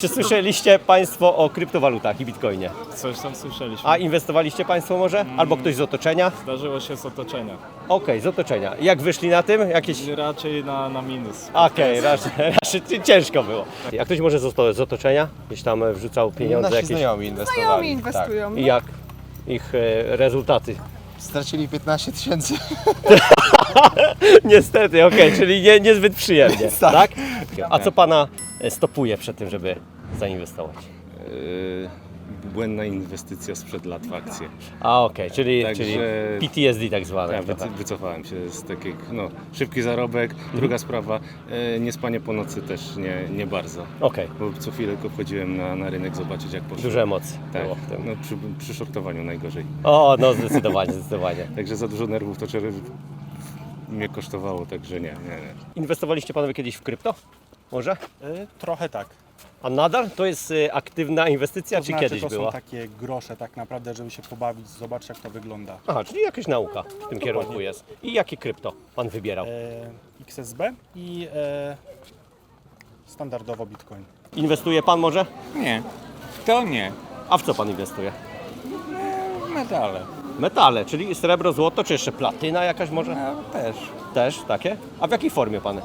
Czy słyszeliście Państwo o kryptowalutach i bitcoinie? Coś tam słyszeliśmy. A inwestowaliście Państwo może? Albo ktoś z otoczenia? Zdarzyło się z otoczenia. Okej, z otoczenia. Jak wyszli na tym? Jakieś... Raczej na, na minus. Okej, raczej, raczej ciężko było. A ktoś może z, z otoczenia? Gdzieś tam e, wrzucał pieniądze Nasi jakieś? znajomi inwestowali. Znajomi inwestują. I jak ich e, rezultaty? Tak. Stracili 15 tysięcy. Niestety, okej, czyli nie, niezbyt przyjemnie, Tak. tak? A co Pana stopuje przed tym, żeby zainwestować? Yy, błędna inwestycja sprzed lat w akcje. A okej, czyli, Także- czyli PTSD tak zwane. Ja wyc- wycofałem się z takich, no, szybki zarobek. Druga sprawa, yy, niespanie po nocy też nie, nie bardzo. Okej, Bo co chwilę tylko wchodziłem na, na rynek zobaczyć jak poszło. dużo emocji Tak, było w tym. no, przy, przy shortowaniu najgorzej. O, no zdecydowanie, zdecydowanie. Także za dużo nerwów to czerw mnie kosztowało, także nie, nie, nie. Inwestowaliście Panowie kiedyś w krypto? Może? Y, Trochę tak. A nadal to jest e, aktywna inwestycja, To czy znaczy, kiedyś to była? są takie grosze tak naprawdę, żeby się pobawić, zobaczyć jak to wygląda. Aha, czyli jakaś nauka w tym kierunku jest. I jakie krypto Pan wybierał? E, XSB i e, standardowo Bitcoin. Inwestuje Pan może? Nie, to nie. A w co Pan inwestuje? Metale. Metale, czyli srebro, złoto, czy jeszcze platyna jakaś może? No, też. Też takie? A w jakiej formie Pan?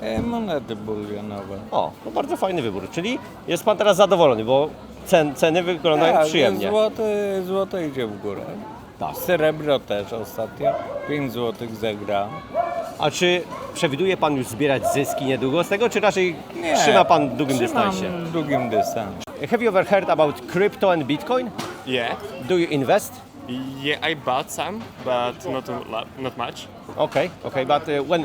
E, monety bulionowe. O, to bardzo fajny wybór. Czyli jest Pan teraz zadowolony, bo cen, ceny wyglądają Tak, przyjemnie. Złoto, złoto idzie w górę. Tak. Srebro też ostatnio. 5 złotych za gram. A czy przewiduje Pan już zbierać zyski niedługo z tego, czy raczej Nie. trzyma Pan w długim Trzymam dystansie? w długim dystansie. Have you ever heard about crypto and Bitcoin? Yeah, Do you invest? yeah, I bought some, but not a lot, not much. Okay, okay, but uh, when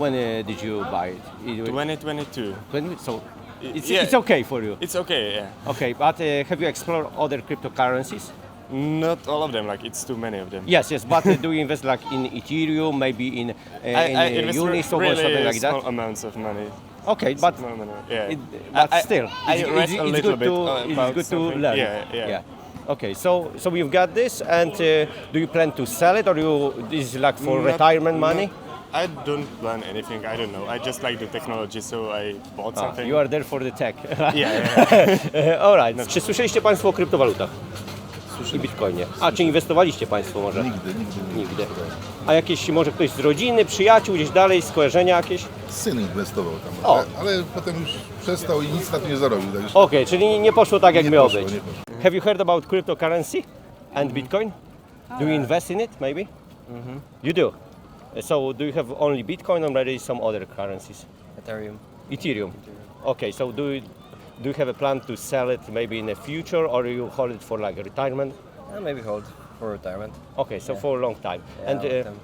when uh, did you buy it? it? 2022. when- so it's, Yeah. it's okay for you. It's okay, yeah. Okay, but uh, have you explored other cryptocurrencies? Not all of them, like it's too many of them. Yes, yes, but uh, do you invest like in Ethereum, maybe in, uh, I, in I uh, Uniswap or really something like small that? amounts of money. Okay, but Small money, yeah. it, but I- still, I it's, read it's, a little good bit, to it's good to learn. Yeah, yeah. Okay, so so you've got this, and uh, do you plan to sell it, or you this is like for Not- retirement money? not- I don't plan anything. I don't know. I just like the technology, so I bought Ah, something. you are there for the tech. yeah, yeah. All right. Czy słyszeliście Państwo o kryptowalutach? I bitcoinie. A czy inwestowaliście Państwo może? Nigdy, nigdy. Nigdy. A jakieś, może ktoś z rodziny, przyjaciół, gdzieś dalej, skojarzenia jakieś? Syn inwestował tam, O. ale, ale potem już przestał i nic na tym nie zarobił. Także Okej, czyli nie poszło tak jak Nie miało poszło, być. nie poszło. Have you heard about cryptocurrency and bitcoin? Do you invest in it maybe? You do. So do you have only bitcoin or maybe some other currencies? Ethereum. Ethereum. Okay, so do you, do you have a plan to sell it maybe in the future or you hold it for like a retirement? Uh, maybe hold for retirement. Okay, so for a long time. Yeah, and long uh, time.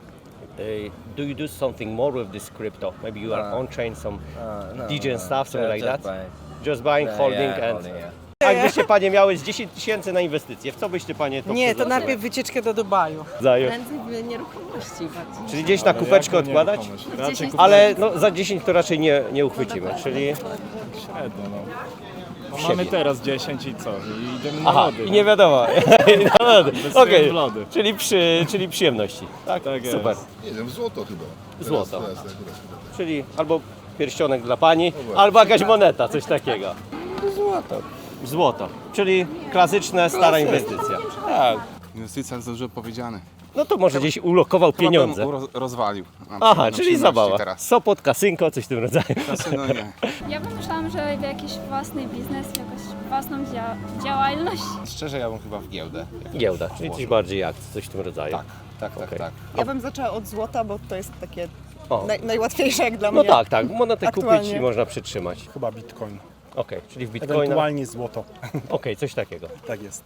uh, do you do something more with this crypto? Maybe you are Uh, on chain, some Uh, no, DJ and stuff, something like that? buying. Just buying, Yeah, holding yeah, and... holding, yeah. A Jakbyście Panie miały z 10 tysięcy na inwestycje, w co byście Panie to Nie, to przeznaczyły? najpierw wycieczkę do Dubaju. Prędzej w nieruchomości bardziej. Czyli gdzieś na kupeczkę odkładać? Raczej Ale no, za 10 to raczej nie, nie uchwycimy, czyli... Średnio, no. no mamy teraz 10 i co? I idziemy na Aha, lody. i nie wiadomo. Na lody. Inwestujemy Okej, w lody. czyli, przy, czyli przyjemności. Tak, Tak jest. super. nie wiem, złoto chyba. Teraz, Złoto. Teraz, teraz, teraz, teraz. Czyli albo pierścionek dla Pani, albo jakaś moneta, coś takiego. Złoto. Złoto, czyli klasyczna, stara inwestycja. Tak. Inwestycja jest dobrze powiedziane. No to może gdzieś ulokował pieniądze. Roz- rozwalił. Mam Aha, przyjemność czyli zabawa. Teraz. Sopot, kasynko, coś w tym rodzaju. Kasyno nie. Ja pomyślałam, że w jakiś własny biznes, w jakąś własną dzia- działalność. Szczerze ja bym chyba w giełdę. Giełda, czyli coś bardziej jak coś w tym rodzaju. Tak, tak, tak, Okej. tak. Ja bym zaczęła od złota, bo to jest takie O. naj, najłatwiejsze jak dla No mnie. tak, tak, monetę kupić Aktualnie. i można przytrzymać. Chyba Bitcoin. Okej, czyli w bitcoina. Okej, Ewentualnie złoto. coś takiego. Tak jest.